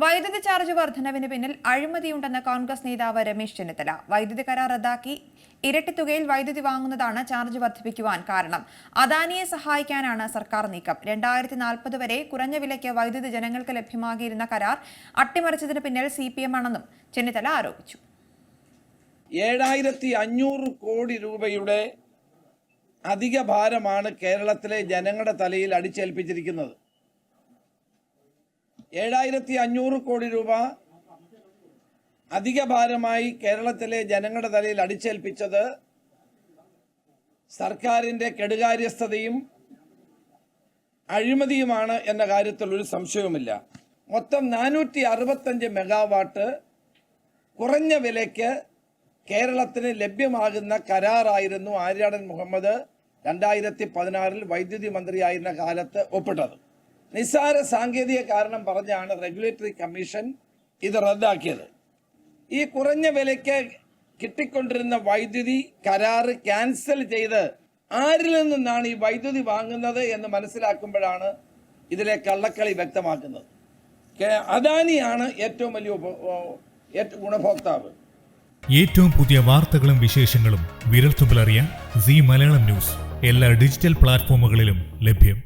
വൈദ്യുതി ചാർജ് വർധനവിന് പിന്നിൽ അഴിമതിയുണ്ടെന്ന് കോൺഗ്രസ് നേതാവ് രമേശ് ചെന്നിത്തല. വൈദ്യുതി കരാർ റദ്ദാക്കി ഇരട്ടി തുകയിൽ വൈദ്യുതി വാങ്ങുന്നതാണ് ചാർജ് വർദ്ധിപ്പിക്കുവാൻ കാരണം. അദാനിയെ സഹായിക്കാനാണ് സർക്കാർ നീക്കം. രണ്ടായിരത്തി നാൽപ്പത് വരെ കുറഞ്ഞ വിലയ്ക്ക് വൈദ്യുതി ജനങ്ങൾക്ക് ലഭ്യമാകിയിരുന്ന കരാർ അട്ടിമറിച്ചതിന് പിന്നിൽ സി പി എം ആണെന്നും ചെന്നിത്തല ആരോപിച്ചു. ഏഴായിരത്തി അഞ്ഞൂറ് കോടി രൂപയുടെ അധിക ഭാരമാണ് കേരളത്തിലെ ജനങ്ങളുടെ തലയിൽ അടിച്ചേൽപ്പിച്ചിരിക്കുന്നത്. ഏഴായിരത്തി അഞ്ഞൂറ് കോടി രൂപ അധിക ഭാരമായി കേരളത്തിലെ ജനങ്ങളുടെ തലയിൽ അടിച്ചേൽപ്പിച്ചത് സർക്കാരിന്റെ കെടുകാര്യസ്ഥതയും അഴിമതിയുമാണ് എന്ന കാര്യത്തിൽ ഒരു സംശയവുമില്ല. മൊത്തം നാനൂറ്റി അറുപത്തഞ്ച് മെഗാവാട്ട് കുറഞ്ഞ വിലയ്ക്ക് കേരളത്തിന് ലഭ്യമാകുന്ന കരാറായിരുന്നു ആര്യാടൻ മുഹമ്മദ് രണ്ടായിരത്തി പതിനാറിൽ വൈദ്യുതി മന്ത്രിയായിരുന്ന കാലത്ത് ഒപ്പിട്ടത്. നിസ്സാര സാങ്കേതിക കാരണം പറഞ്ഞാണ് റെഗുലേറ്ററി കമ്മീഷൻ ഇത് റദ്ദാക്കിയത്. ഈ കുറഞ്ഞ വിലയ്ക്ക് കിട്ടിക്കൊണ്ടിരുന്ന വൈദ്യുതി കരാറ് ക്യാൻസൽ ചെയ്ത് ആരിൽ നിന്നാണ് ഈ വൈദ്യുതി വാങ്ങുന്നത് എന്ന് മനസ്സിലാക്കുമ്പോഴാണ് ഇതിലെ കള്ളക്കളി വ്യക്തമാക്കുന്നത്. അദാനിയാണ് ഏറ്റവും വലിയ ഗുണഭോക്താവ്. ഏറ്റവും പുതിയ വാർത്തകളും വിശേഷങ്ങളും വിരൽത്തുമ്പിലറിയാൻ സി മലയാളം ന്യൂസ്. എല്ലാ ഡിജിറ്റൽ പ്ലാറ്റ്ഫോമുകളിലും ലഭ്യം.